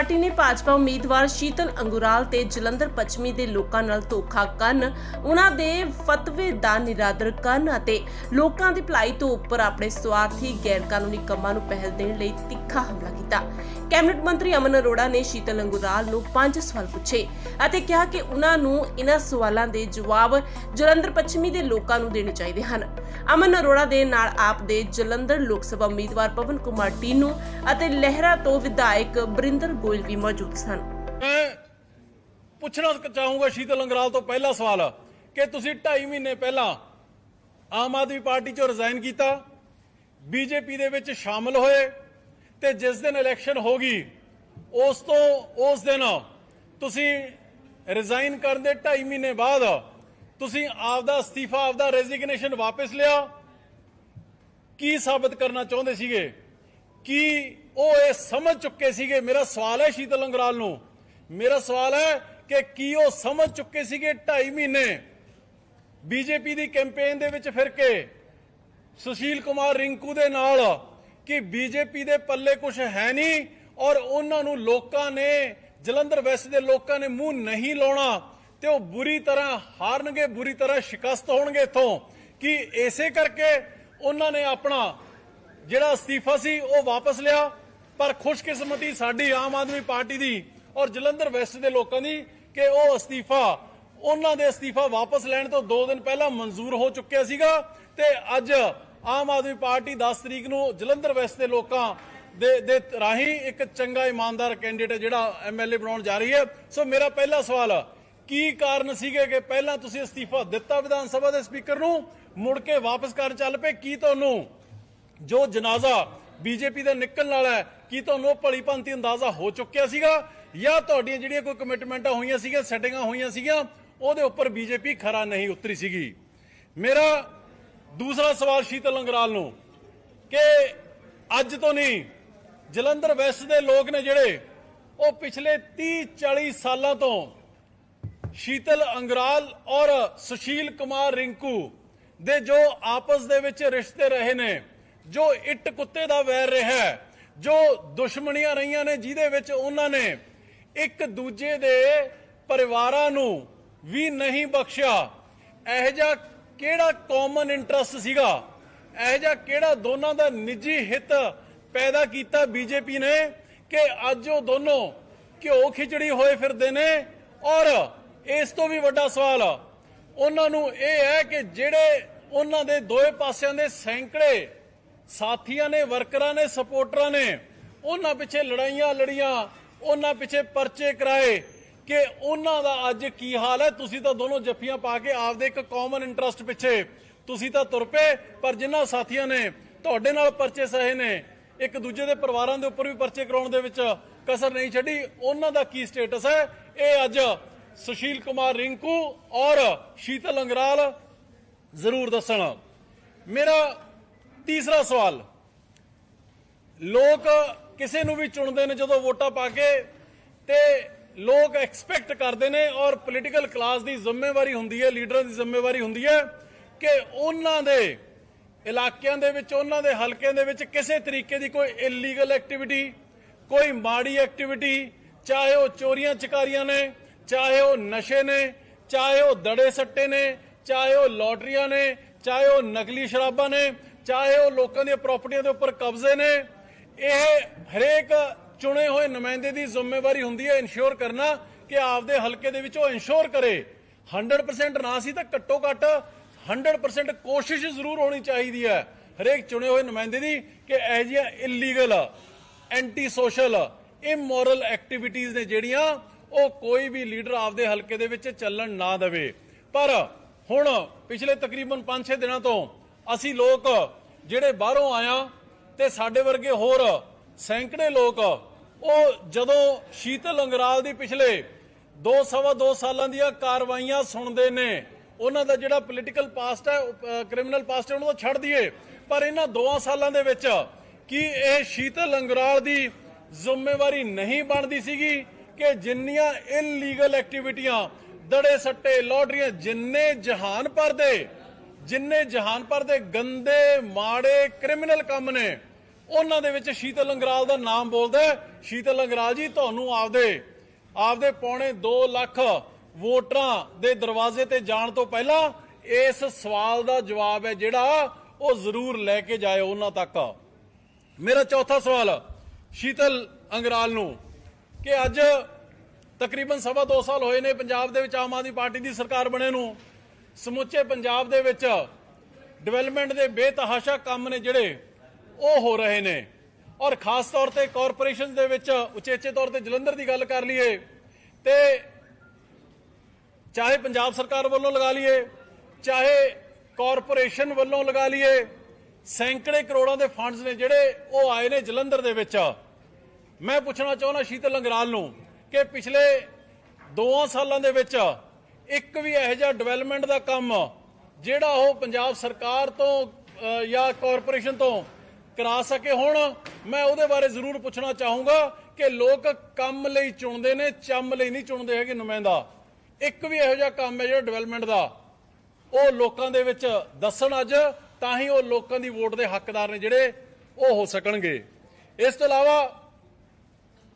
Party ਨੇ ਭਾਜਪਾ ਉਮੀਦਵਾਰ ਸ਼ੀਤਲ ਅੰਗੁਰਾਲ ਤੇ ਜਲੰਧਰ ਪੱਛਮੀ ਦੇ ਲੋਕਾਂ ਨਾਲ ਧੋਖਾ ਕਰਨ, ਉਹਨਾਂ ਦੇ ਫਤਵੇ ਦਾ ਨਿਰਾਦਰ ਕਰਨ ਅਤੇ ਲੋਕਾਂ ਦੀ ਭਲਾਈ ਤੋਂ ਉੱਪਰ ਆਪਣੇ ਸਵਾਰਥੀ ਗੈਰ ਕੰਮਾਂ ਨੂੰ ਪਹਿਲ ਦੇਣ ਲਈ ਤਿੱਖਾ ਹਮਲਾ ਕੀਤਾ। ਕੈਬਨਿਟ ਮੰਤਰੀ ਅਮਨ ਅਰੋੜਾ ਨੇ ਸ਼ੀਤਲ ਅੰਗੁਰਾਲ ਨੂੰ ਪੰਜ ਸਵਾਲ ਪੁੱਛੇ ਅਤੇ ਕਿਹਾ ਕਿ ਉਹਨਾਂ ਨੂੰ ਇਹਨਾਂ ਸਵਾਲਾਂ ਦੇ ਜਵਾਬ ਜਲੰਧਰ ਪੱਛਮੀ ਦੇ ਲੋਕਾਂ ਨੂੰ ਦੇਣੇ ਚਾਹੀਦੇ ਹਨ। ਅਮਨ ਅਰੋੜਾ ਦੇ ਨਾਲ ਆਪ ਦੇ ਜਲੰਧਰ ਲੋਕ ਸਭਾ ਉਮੀਦਵਾਰ ਪਵਨ ਕੁਮਾਰ ਟੀਨੂ ਅਤੇ ਲਹਿਰਾ ਤੋਂ ਵਿਧਾਇਕ ਬਰਿੰਦਰ ਗੋਇਲ ਵੀ ਮੌਜੂਦ ਸਨ। ਮੈਂ ਪੁੱਛਣਾ ਚਾਹੂੰਗਾ ਸ਼ੀਤਲ ਅੰਗਰਾਲ ਤੋਂ ਪਹਿਲਾ ਸਵਾਲ, ਕਿ ਤੁਸੀਂ 2.5 ਮਹੀਨੇ ਪਹਿਲਾਂ ਆਮ ਆਦਮੀ ਪਾਰਟੀ ਚੋਂ ਰਿਜ਼ਾਈਨ ਕੀਤਾ, ਬੀਜੇਪੀ ਦੇ ਵਿੱਚ ਸ਼ਾਮਲ ਹੋਏ, ਤੇ ਜਿਸ ਦਿਨ ਇਲੈਕਸ਼ਨ ਹੋ ਗਈ, ਉਸ ਤੋਂ, ਉਸ ਦਿਨ ਤੁਸੀਂ ਰਿਜ਼ਾਈਨ ਕਰਨ ਦੇ 2.5 ਮਹੀਨੇ ਬਾਅਦ ਤੁਸੀਂ ਆਪਦਾ ਅਸਤੀਫਾ, ਆਪਦਾ ਰੈਜ਼ਿਗਨੇਸ਼ਨ ਵਾਪਸ ਲਿਆ। ਕੀ ਸਾਬਤ ਕਰਨਾ ਚਾਹੁੰਦੇ ਸੀਗੇ? ਕੀ ਉਹ ਇਹ ਸਮਝ ਚੁੱਕੇ ਸੀਗੇ? ਮੇਰਾ ਸਵਾਲ ਹੈ ਸ਼ੀਤਲ ਅੰਗਰਾਲ ਨੂੰ। ਮੇਰਾ ਸਵਾਲ ਹੈ ਕਿ ਕੀ ਉਹ ਸਮਝ ਚੁੱਕੇ ਸੀਗੇ 2.5 ਮਹੀਨੇ? ਬੀਜੇਪੀ ਦੀ ਕੈਂਪੇਨ ਦੇ ਵਿੱਚ ਫਿਰ ਕੇ ਸੁਸ਼ੀਲ ਕੁਮਾਰ ਰਿੰਕੂ ਦੇ ਨਾਲ ਕਿ ਬੀਜੇਪੀ ਦੇ ਪੱਲੇ ਕੁਝ ਹੈ ਨਹੀਂ ਔਰ ਉਹਨਾਂ ਨੂੰ ਲੋਕਾਂ ਨੇ, ਜਲੰਧਰ ਵੈਸਟ ਦੇ ਲੋਕਾਂ ਨੇ ਮੂੰਹ ਨਹੀਂ ਲਾਉਣਾ ਤੇ ਉਹ ਬੁਰੀ ਤਰ੍ਹਾਂ ਹਾਰਨਗੇ, ਬੁਰੀ ਤਰ੍ਹਾਂ ਸ਼ਿਕਸਤ ਹੋਣਗੇ ਇਥੋਂ। ਕਿ ਇਸੇ ਕਰਕੇ ਉਹਨਾਂ ਨੇ ਆਪਣਾ ਜਿਹੜਾ ਅਸਤੀਫਾ ਸੀ, ਉਹ ਵਾਪਸ ਲਿਆ। ਪਰ ਖੁਸ਼ਕਿਸਮਤੀ ਸਾਡੀ ਆਮ ਆਦਮੀ ਪਾਰਟੀ ਦੀ ਔਰ ਜਲੰਧਰ ਵੈਸਟ ਦੇ ਲੋਕਾਂ ਦੀ ਕਿ ਉਹ ਅਸਤੀਫਾ, ਉਹਨਾਂ ਦੇ ਅਸਤੀਫਾ ਵਾਪਸ ਲੈਣ ਤੋਂ 2 ਦਿਨ ਪਹਿਲਾਂ ਮਨਜ਼ੂਰ ਹੋ ਚੁੱਕਿਆ ਸੀਗਾ ਤੇ ਅੱਜ ਆਮ ਆਦਮੀ ਪਾਰਟੀ 10 ਤਰੀਕ ਨੂੰ ਜਲੰਧਰ ਵੈਸਟ ਦੇ ਲੋਕਾਂ ਦੇ ਦੇ ਰਾਹੀਂ ਇੱਕ ਚੰਗਾ ਇਮਾਨਦਾਰ ਕੈਂਡੀਡੇਟ ਜਿਹੜਾ ਐਮਐਲਏ ਬਣਾਉਣ ਜਾ ਰਹੀ ਹੈ। ਸੋ ਮੇਰਾ ਪਹਿਲਾ ਸਵਾਲ, ਕੀ ਕਾਰਨ ਸੀਗੇ ਕਿ ਪਹਿਲਾਂ ਤੁਸੀਂ ਅਸਤੀਫਾ ਦਿੱਤਾ ਵਿਧਾਨ ਸਭਾ ਦੇ ਸਪੀਕਰ ਨੂੰ, ਮੁੜ ਕੇ ਵਾਪਸ ਕਰਨ ਚੱਲ ਪਏ? ਕੀ ਤੁਹਾਨੂੰ ਜੋ ਜਨਾਜ਼ਾ ਬੀਜੇਪੀ ਦਾ ਨਿਕਲਣ ਵਾਲਾ ਹੈ, ਕੀ ਤੁਹਾਨੂੰ ਭਲੀ ਭਾਂਤੀ ਅੰਦਾਜ਼ਾ ਹੋ ਚੁੱਕਿਆ ਸੀਗਾ? ਜਾਂ ਤੁਹਾਡੀਆਂ ਜਿਹੜੀਆਂ ਕੋਈ ਕਮਿਟਮੈਂਟਾਂ ਹੋਈਆਂ ਸੀਗੀਆਂ ਸੈਟਿੰਗਾਂ ਹੋਈਆਂ ਸੀਗੀਆਂ, ਉਹਦੇ ਉੱਪਰ ਬੀਜੇਪੀ ਖਰਾ ਨਹੀਂ ਉਤਰੀ ਸੀਗੀ। ਮੇਰਾ ਦੂਸਰਾ ਸਵਾਲ ਸ਼ੀਤਲ ਅੰਗਰਾਲ ਨੂੰ, ਕਿ ਅੱਜ ਤੋਂ ਨਹੀਂ, ਜਲੰਧਰ ਵੈਸਟ ਦੇ ਲੋਕ ਨੇ ਜਿਹੜੇ, ਉਹ ਪਿਛਲੇ 30 40 ਸਾਲਾਂ ਤੋਂ ਸ਼ੀਤਲ ਅੰਗਰਾਲ ਔਰ ਸੁਸ਼ੀਲ ਕੁਮਾਰ ਰਿੰਕੂ ਦੇ ਜੋ ਆਪਸ ਦੇ ਵਿੱਚ ਰਿਸ਼ਤੇ ਰਹੇ ਨੇ ਜੋ ਇੱਟ ਕੁੱਤੇ ਦਾ ਵੈਰ ਰਿਹਾ ਜੋ ਦੁਸ਼ਮਣੀਆਂ ਰਹੀਆਂ ਨੇ ਜਿਹਦੇ ਵਿੱਚ ਉਹਨਾਂ ਨੇ ਇੱਕ ਦੂਜੇ ਦੇ ਪਰਿਵਾਰਾਂ ਨੂੰ ਵੀ ਨਹੀਂ ਬਖਸ਼ਿਆ। ਇਹ ਜਿਹਾ ਕਿਹੜਾ ਕਾਮਨ ਇੰਟਰਸਟ ਸੀਗਾ? ਇਹ ਜਿਹਾ ਕਿਹੜਾ ਦੋਨਾਂ ਦਾ ਨਿੱਜੀ ਹਿੱਤ ਪੈਦਾ ਕੀਤਾ ਬੀਜੇਪੀ ਨੇ ਕਿ ਅੱਜ ਉਹ ਦੋਨੋਂ ਘਿਓ ਖਿਚੜੀ ਹੋਏ ਫਿਰਦੇ ਨੇ? ਔਰ ਇਸ ਤੋਂ ਵੀ ਵੱਡਾ ਸਵਾਲ ਉਹਨਾਂ ਨੂੰ ਇਹ ਹੈ ਕਿ ਜਿਹੜੇ ਉਹਨਾਂ ਦੇ ਦੋਏ ਪਾਸਿਆਂ ਦੇ ਸੈਂਕੜੇ ਸਾਥੀਆਂ ਨੇ, ਵਰਕਰਾਂ ਨੇ, ਸਪੋਰਟਰਾਂ ਨੇ ਉਹਨਾਂ ਪਿੱਛੇ ਲੜਾਈਆਂ ਲੜੀਆਂ, ਉਹਨਾਂ ਪਿੱਛੇ ਪਰਚੇ ਕਰਾਏ ਕਿ ਉਹਨਾਂ ਦਾ ਅੱਜ ਕੀ ਹਾਲ ਹੈ। ਤੁਸੀਂ ਤਾਂ ਦੋਨੋਂ ਜੱਫੀਆਂ ਪਾ ਕੇ ਆਪਦੇ ਇੱਕ ਕਾਮਨ ਇੰਟਰਸਟ ਪਿੱਛੇ ਤੁਸੀਂ ਤਾਂ ਤੁਰ ਪਏ, ਪਰ ਜਿਨ੍ਹਾਂ ਸਾਥੀਆਂ ਨੇ ਤੁਹਾਡੇ ਨਾਲ ਪਰਚੇ ਸਹੇ ਨੇ, ਇੱਕ ਦੂਜੇ ਦੇ ਪਰਿਵਾਰਾਂ ਦੇ ਉੱਪਰ ਵੀ ਪਰਚੇ ਕਰਾਉਣ ਦੇ ਵਿੱਚ ਕਸਰ ਨਹੀਂ ਛੱਡੀ, ਉਹਨਾਂ ਦਾ ਕੀ ਸਟੇਟਸ ਹੈ? ਇਹ ਅੱਜ ਸੁਸ਼ੀਲ ਕੁਮਾਰ ਰਿੰਕੂ ਔਰ ਸ਼ੀਤਲ ਅੰਗਰਾਲ ਜ਼ਰੂਰ ਦੱਸਣ। ਮੇਰਾ ਤੀਸਰਾ ਸਵਾਲ। ਲੋਕ ਕਿਸੇ ਨੂੰ ਵੀ ਚੁਣਦੇ ਨੇ ਜਦੋਂ ਵੋਟਾਂ ਪਾ ਕੇ ਤੇ ਲੋਕ ਐਕਸਪੈਕਟ ਕਰਦੇ ਨੇ ਔਰ ਪੋਲੀਟੀਕਲ ਕਲਾਸ ਦੀ ਜ਼ਿੰਮੇਵਾਰੀ ਹੁੰਦੀ ਹੈ ਲੀਡਰਾਂ ਦੀ ਜ਼ਿੰਮੇਵਾਰੀ ਹੁੰਦੀ ਹੈ ਕਿ ਉਹਨਾਂ ਦੇ ਇਲਾਕਿਆਂ ਦੇ ਵਿੱਚ, ਉਹਨਾਂ ਦੇ ਹਲਕਿਆਂ ਦੇ ਵਿੱਚ ਕਿਸੇ ਤਰੀਕੇ ਦੀ ਕੋਈ ਇਲੀਗਲ ਐਕਟੀਵਿਟੀ ਕੋਈ ਮਾੜੀ ਐਕਟੀਵਿਟੀ ਚਾਹੇ ਉਹ ਚੋਰੀਆਂ ਚਕਾਰੀਆਂ ਨੇ, ਚਾਹੇ ਉਹ ਨਸ਼ੇ ਨੇ, ਚਾਹੇ ਉਹ ਦੜੇ ਸੱਟੇ ਨੇ, ਚਾਹੇ ਉਹ ਲੋਟਰੀਆਂ ਨੇ, ਚਾਹੇ ਉਹ ਨਕਲੀ ਸ਼ਰਾਬਾਂ ਨੇ ਚਾਹੇ ਉਹ ਲੋਕਾਂ ਦੀਆਂ ਪ੍ਰਾਪਰਟੀਆਂ ਦੇ ਉੱਪਰ ਕਬਜ਼ੇ ਨੇ, ਇਹ ਹਰੇਕ ਚੁਣੇ ਹੋਏ ਨੁਮਾਇੰਦੇ ਦੀ ਜ਼ਿੰਮੇਵਾਰੀ ਹੁੰਦੀ ਹੈ ਇਨਸ਼ੋਰ ਕਰਨਾ ਕਿ ਆਪਦੇ ਹਲਕੇ ਦੇ ਵਿੱਚ ਉਹ ਇਨਸ਼ੋਰ ਕਰੇ। 100% ਨਾ ਸੀ ਤਾਂ ਘੱਟੋ ਘੱਟ 100% ਕੋਸ਼ਿਸ਼ ਜ਼ਰੂਰ ਹੋਣੀ ਚਾਹੀਦੀ ਹੈ ਹਰੇਕ ਚੁਣੇ ਹੋਏ ਨੁਮਾਇੰਦੇ ਦੀ ਕਿ ਇਹ ਜਿਹੀਆਂ ਇਲੀਗਲ ਐਂਟੀ ਸੋਸ਼ਲ ਇਮੋਰਲ ਐਕਟੀਵਿਟੀਆਂ ਨੇ ਜਿਹੜੀਆਂ ਉਹ ਕੋਈ ਵੀ ਲੀਡਰ ਆਪਦੇ ਹਲਕੇ ਦੇ ਵਿੱਚ ਚੱਲਣ ਨਾ ਦੇਵੇ। ਪਰ ਹੁਣ ਪਿਛਲੇ ਤਕਰੀਬਨ 5-6 ਦਿਨਾਂ ਤੋਂ ਅਸੀਂ ਲੋਕ ਜਿਹੜੇ ਬਾਹਰੋਂ ਆਇਆ ਤੇ ਸਾਡੇ ਵਰਗੇ ਹੋਰ ਸੈਂਕੜੇ ਲੋਕ, ਉਹ ਜਦੋਂ ਸ਼ੀਤਲ ਅੰਗਰਾਲ ਦੀ ਪਿਛਲੇ 2 ਸਵਾ 2 ਸਾਲਾਂ ਦੀਆਂ ਕਾਰਵਾਈਆਂ ਸੁਣਦੇ ਨੇ, ਉਹਨਾਂ ਦਾ ਜਿਹੜਾ ਪੋਲੀਟੀਕਲ ਪਾਸਟ ਹੈ ਕ੍ਰਿਮੀਨਲ ਪਾਸਟ ਹੈ, ਉਹਨੂੰ ਤਾਂ ਛੱਡ ਦਈਏ। ਪਰ ਇਹਨਾਂ 2 ਸਾਲਾਂ ਦੇ ਵਿੱਚ ਕੀ ਇਹ ਸ਼ੀਤਲ ਅੰਗਰਾਲ ਦੀ ਜ਼ਿੰਮੇਵਾਰੀ ਨਹੀਂ ਬਣਦੀ ਸੀਗੀ ਕਿ ਜਿੰਨੀਆਂ ਇਲੀਗਲ ਐਕਟੀਵਿਟੀਆਂ ਦੜੇ ਸੱਟੇ, ਲੋਟਰੀਆਂ, ਜਿੰਨੇ ਜਹਾਨ ਪਰ ਦੇ ਜਿੰਨੇ ਜਹਾਨਪਰ ਦੇ ਗੰਦੇ, ਮਾੜੇ, ਕ੍ਰਿਮੀਨਲ ਕੰਮ ਨੇ, ਉਹਨਾਂ ਦੇ ਵਿੱਚ ਸ਼ੀਤਲ ਲੰਗਰਾਲ ਦਾ ਨਾਮ ਬੋਲਦਾ ਸ਼ੀਤਲ ਲੰਗਰਾਲ ਜੀ, ਤੁਹਾਨੂੰ ਆਪਦੇ ਆਪਦੇ ਪੌਣੇ 2 ਲੱਖ ਵੋਟਰਾਂ ਦੇ ਦਰਵਾਜ਼ੇ ਤੇ ਜਾਣ ਤੋਂ ਪਹਿਲਾਂ ਇਸ ਸਵਾਲ ਦਾ ਜਵਾਬ ਹੈ ਜਿਹੜਾ ਉਹ ਜ਼ਰੂਰ ਲੈ ਕੇ ਜਾਇਓ ਉਹਨਾਂ ਤੱਕ। ਮੇਰਾ ਚੌਥਾ ਸਵਾਲ, ਸ਼ੀਤਲ ਅੰਗਰਾਲ ਨੂੰ, ਕਿ ਅੱਜ ਤਕਰੀਬਨ ਸਵਾ 2 ਸਾਲ ਹੋਏ ਨੇ ਪੰਜਾਬ ਦੇ ਵਿੱਚ ਆਮ ਆਦਮੀ ਪਾਰਟੀ ਦੀ ਸਰਕਾਰ ਬਣੇ ਨੂੰ। ਸਮੁੱਚੇ ਪੰਜਾਬ ਦੇ ਵਿੱਚ ਡਿਵੈਲਪਮੈਂਟ ਦੇ ਬੇਤਹਾਸ਼ਾ ਕੰਮ ਨੇ ਜਿਹੜੇ ਉਹ ਹੋ ਰਹੇ ਨੇ। ਔਰ ਖਾਸ ਤੌਰ ਤੇ ਕਾਰਪੋਰੇਸ਼ਨ ਦੇ ਵਿੱਚ ਉਚੇਚੇ ਤੌਰ ਤੇ ਜਲੰਧਰ ਦੀ ਗੱਲ ਕਰ ਲਈਏ ਤੇ ਚਾਹੇ ਪੰਜਾਬ ਸਰਕਾਰ ਵੱਲੋਂ ਲਗਾ ਲਈਏ, ਚਾਹੇ ਕਾਰਪੋਰੇਸ਼ਨ ਵੱਲੋਂ ਲਗਾ ਲਈਏ, ਸੈਂਕੜੇ ਕਰੋੜਾਂ ਦੇ ਫੰਡਸ ਨੇ ਜਿਹੜੇ ਉਹ ਆਏ ਨੇ ਜਲੰਧਰ ਦੇ ਵਿੱਚ। ਮੈਂ ਪੁੱਛਣਾ ਚਾਹੁੰਦਾ ਸ਼ੀਤਲ ਲੰਗਰਾਲ ਨੂੰ ਕਿ ਪਿਛਲੇ 2 ਸਾਲਾਂ ਦੇ ਵਿੱਚ ਇੱਕ ਵੀ ਇਹੋ ਜਿਹਾ ਡਿਵੈਲਪਮੈਂਟ ਦਾ ਕੰਮ ਜਿਹੜਾ ਉਹ ਪੰਜਾਬ ਸਰਕਾਰ ਤੋਂ ਜਾਂ ਕਾਰਪੋਰੇਸ਼ਨ ਤੋਂ ਕਰਾ ਸਕੇ ਹੁਣ, ਮੈਂ ਉਹਦੇ ਬਾਰੇ ਜ਼ਰੂਰ ਪੁੱਛਣਾ ਚਾਹੂੰਗਾ ਕਿ ਲੋਕ ਕੰਮ ਲਈ ਚੁਣਦੇ ਨੇ, ਚੰਮ ਲਈ ਨਹੀਂ ਚੁਣਦੇ ਹੈਗੇ ਨੁਮਾਇੰਦਾ। ਇੱਕ ਵੀ ਇਹੋ ਜਿਹਾ ਕੰਮ ਹੈ ਜਿਹੜਾ ਡਿਵੈਲਪਮੈਂਟ ਦਾ। ਉਹ ਲੋਕਾਂ ਦੇ ਵਿੱਚ ਦੱਸਣ ਅੱਜ, ਤਾਂ ਹੀ ਉਹ ਲੋਕਾਂ ਦੀ ਵੋਟ ਦੇ ਹੱਕਦਾਰ ਨੇ ਜਿਹੜੇ ਉਹ ਹੋ ਸਕਣਗੇ। ਇਸ ਤੋਂ ਇਲਾਵਾ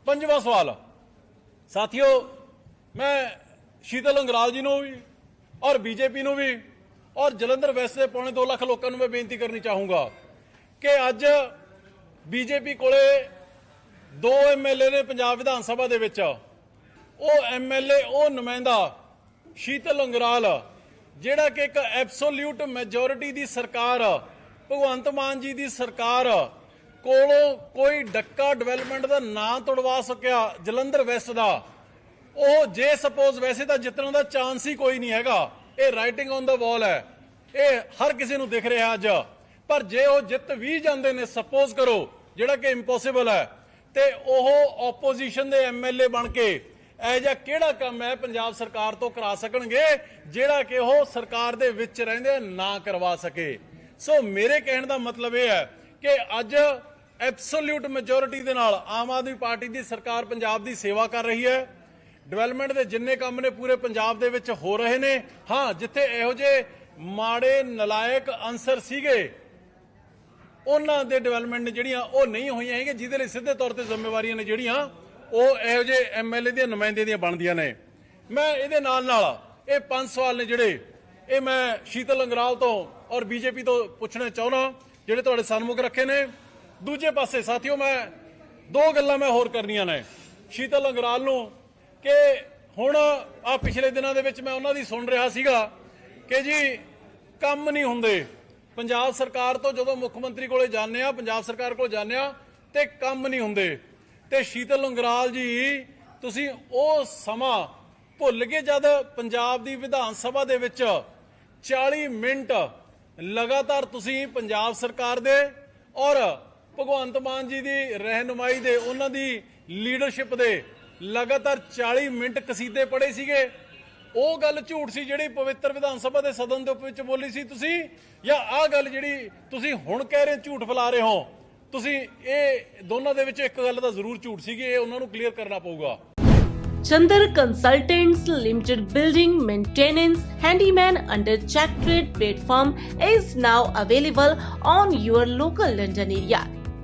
ਪੰਜਵਾਂ ਸਵਾਲ। ਸਾਥੀਓ, ਮੈਂ ਸ਼ੀਤਲ ਅੰਗਰਾਲ ਜੀ ਨੂੰ ਵੀ ਔਰ ਬੀਜੇਪੀ ਨੂੰ ਵੀ ਔਰ ਜਲੰਧਰ ਵੈਸਟ ਦੇ ਪੌਣੇ 2 ਲੱਖ ਲੋਕਾਂ ਨੂੰ ਮੈਂ ਬੇਨਤੀ ਕਰਨੀ ਚਾਹੂੰਗਾ ਕਿ ਅੱਜ ਬੀਜੇਪੀ ਕੋਲੇ ਦੋ ਐਮਐਲਏ ਨੇ ਪੰਜਾਬ ਵਿਧਾਨ ਸਭਾ ਦੇ ਵਿੱਚ। ਉਹ ਐਮਐਲਏ ਉਹ ਨੁਮਾਇੰਦਾ ਸ਼ੀਤਲ ਅੰਗਰਾਲ, ਜਿਹੜਾ ਕਿ ਇੱਕ ਐਬਸੋਲਿਊਟ ਮੈਜੋਰਿਟੀ ਦੀ ਸਰਕਾਰ, ਭਗਵੰਤ ਮਾਨ ਜੀ ਦੀ ਸਰਕਾਰ ਕੋਲੋਂ ਕੋਈ ਡੱਕਾ ਡਿਵੈਲਪਮੈਂਟ ਦਾ ਨਾਂ ਤੁੜਵਾ ਸਕਿਆ ਜਲੰਧਰ ਵੈਸਟ ਦਾ। ਉਹ ਜੇ ਸਪੋਜ਼ ਵੈਸੇ ਤਾਂ ਜਿੱਤਣ ਦਾ ਚਾਂਸ ਹੀ ਕੋਈ ਨਹੀਂ ਹੈਗਾ। ਇਹ ਰਾਈਟਿੰਗ ਔਨ ਦਾ ਵਾਲ ਹੈ। ਇਹ ਹਰ ਕਿਸੇ ਨੂੰ ਦਿਖ ਰਿਹਾ ਅੱਜ। ਪਰ ਜੇ ਉਹ ਜਿੱਤ ਵੀ ਜਾਂਦੇ ਨੇ ਸਪੋਜ਼ ਕਰੋ, ਜਿਹੜਾ ਕਿ ਇੰਪੋਸੀਬਲ ਹੈ, ਤੇ ਉਹ ਆਪੋਜੀਸ਼ਨ ਦੇ ਐਮਐਲਏ ਬਣ ਕੇ ਇਹ ਜਿਹਾ ਕਿਹੜਾ ਕੰਮ ਹੈ ਪੰਜਾਬ ਸਰਕਾਰ ਤੋਂ ਕਰਾ ਸਕਣਗੇ, ਜਿਹੜਾ ਕਿ ਉਹ ਸਰਕਾਰ ਦੇ ਵਿੱਚ ਰਹਿੰਦੇ ਨਾ ਕਰਵਾ ਸਕੇ। ਸੋ ਮੇਰੇ ਕਹਿਣ ਦਾ ਮਤਲਬ ਇਹ ਹੈ ਕਿ ਅੱਜ ਐਬਸੋਲਿਊਟ ਮੈਜੋਰਿਟੀ ਦੇ ਨਾਲ ਆਮ ਆਦਮੀ ਪਾਰਟੀ ਦੀ ਸਰਕਾਰ ਪੰਜਾਬ ਦੀ ਸੇਵਾ ਕਰ ਰਹੀ ਹੈ। ਡਿਵੈਲਪਮੈਂਟ ਦੇ ਜਿੰਨੇ ਕੰਮ ਨੇ ਪੂਰੇ ਪੰਜਾਬ ਦੇ ਵਿੱਚ ਹੋ ਰਹੇ ਨੇ। ਹਾਂ, ਜਿੱਥੇ ਇਹੋ ਜਿਹੇ ਮਾੜੇ, ਨਲਾਇਕ ਅਨਸਰ ਸੀਗੇ, ਉਹਨਾਂ ਦੇ ਡਿਵੈਲਪਮੈਂਟ ਨੇ ਜਿਹੜੀਆਂ ਉਹ ਨਹੀਂ ਹੋਈਆਂ ਹੈਗੀਆਂ, ਜਿਹਦੇ ਲਈ ਸਿੱਧੇ ਤੌਰ ਤੇ ਜ਼ਿੰਮੇਵਾਰੀਆਂ ਨੇ ਜਿਹੜੀਆਂ, ਉਹ ਇਹੋ ਜਿਹੇ ਐਮਐਲਏ ਦੀਆਂ ਨੁਮਾਇੰਦੇ ਦੀਆਂ ਬਣਦੀਆਂ ਨੇ। ਮੈਂ ਇਹਦੇ ਨਾਲ ਨਾਲ ਇਹ ਪੰਜ ਸਵਾਲ ਨੇ ਜਿਹੜੇ, ਇਹ ਮੈਂ ਸ਼ੀਤਲ ਅੰਗਰਾਲ ਤੋਂ ਔਰ ਬੀਜੇਪੀ ਤੋਂ ਪੁੱਛਣਾ ਚਾਹੁੰਦਾ, ਜਿਹੜੇ ਤੁਹਾਡੇ ਸਨਮੁਖ ਰੱਖੇ ਨੇ। ਦੂਜੇ ਪਾਸੇ ਸਾਥੀਓ, ਮੈਂ ਦੋ ਗੱਲਾਂ ਮੈਂ ਹੋਰ ਕਰਨੀਆਂ ਨੇ। ਸ਼ੀਤਲ ਅੰਗਰਾਲ ਨੂੰ ਕਿ ਹੁਣ ਆ ਪਿਛਲੇ ਦਿਨਾਂ ਦੇ ਵਿੱਚ ਮੈਂ ਉਹਨਾਂ ਦੀ ਸੁਣ ਰਿਹਾ ਸੀਗਾ ਕਿ ਜੀ ਕੰਮ ਨਹੀਂ ਹੁੰਦੇ। ਪੰਜਾਬ ਸਰਕਾਰ ਤੋਂ ਜਦੋਂ ਮੁੱਖ ਮੰਤਰੀ ਕੋਲੇ ਜਾਂਦੇ ਆ ਪੰਜਾਬ ਸਰਕਾਰ ਕੋਲ ਜਾਂਦੇ ਆ ਤੇ ਕੰਮ ਨਹੀਂ ਹੁੰਦੇ। ਤੇ ਸ਼ੀਤਲ ਉਂਗਰਾਲ ਜੀ, ਤੁਸੀਂ ਉਹ ਸਮਾਂ ਭੁੱਲ ਗਏ ਜਦ ਪੰਜਾਬ ਦੀ ਵਿਧਾਨ ਸਭਾ ਦੇ ਵਿੱਚ 40 ਮਿੰਟ ਲਗਾਤਾਰ ਤੁਸੀਂ ਪੰਜਾਬ ਸਰਕਾਰ ਦੇ ਔਰ ਭਗਵੰਤ ਮਾਨ ਜੀ ਦੀ ਰਹਿਨੁਮਾਈ ਦੇ, ਉਹਨਾਂ ਦੀ ਲੀਡਰਸ਼ਿਪ ਦੇ ਲਗਾਤਾਰ 40 ਮਿੰਟ ਕਸੀਦੇ ਪੜੇ ਸੀਗੇ ਉਹ ਗੱਲ ਝੂਠ ਸੀ ਜਿਹੜੀ ਪਵਿੱਤਰ ਵਿਧਾਨ ਸਭਾ ਦੇ ਸਦਨ ਦੇ ਵਿੱਚ ਬੋਲੀ ਸੀ ਤੁਸੀਂ ਜਾਂ ਆਹ ਗੱਲ ਜਿਹੜੀ ਤੁਸੀਂ ਹੁਣ ਕਹਿ ਰਹੇ ਝੂਠ ਫੈਲਾ ਰਹੇ ਹੋ ਤੁਸੀਂ ਇਹ ਦੋਨਾਂ ਦੇ ਵਿੱਚ ਇੱਕ ਗੱਲ ਤਾਂ ਜ਼ਰੂਰ ਝੂਠ ਸੀਗੀ ਇਹ ਉਹਨਾਂ ਨੂੰ ਕਲੀਅਰ ਕਰਨਾ ਪਊਗਾ Chandar Consultants Limited Building Maintenance Handyman under Check Trade platform is now available on your local London area.